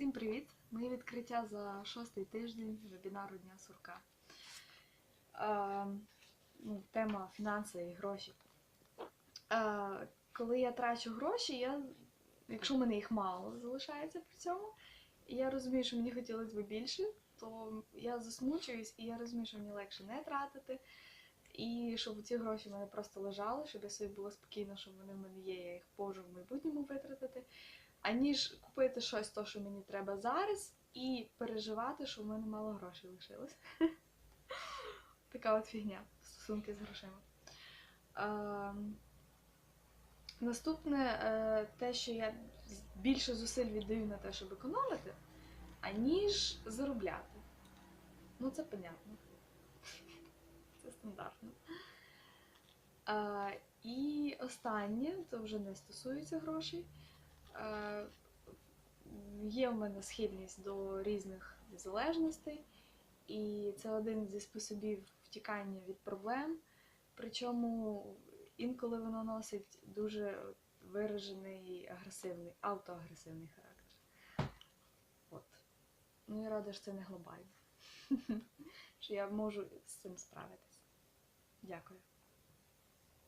Всім привіт! Моє відкриття за шостий тиждень вебінару Дня Сурка. Е, ну, тема фінанси і гроші. Е, коли я трачу гроші, я, якщо в мене їх мало залишається при цьому, і я розумію, що мені хотілося б більше, то я засмучуюсь і я розумію, що мені легше не тратити. І щоб ці гроші в мене просто лежали, щоб я собі було спокійно, що вони в мене є, я їх можу в майбутньому витратити аніж купити щось, то, що мені треба зараз, і переживати, що в мене мало грошей лишилось. Така от фігня стосунки з грошима. Ем, Наступне е, те, що я більше зусиль віддаю на те, щоб економити, аніж заробляти. Ну, це понятно. Це стандартно. Е, І останнє, це вже не стосується грошей. Е, Є в мене схильність до різних залежностей, і це один зі способів втікання від проблем. Причому інколи воно носить дуже виражений агресивний, автоагресивний характер. От. Ну я рада, що це не глобально. Що я можу з цим справитися. Дякую.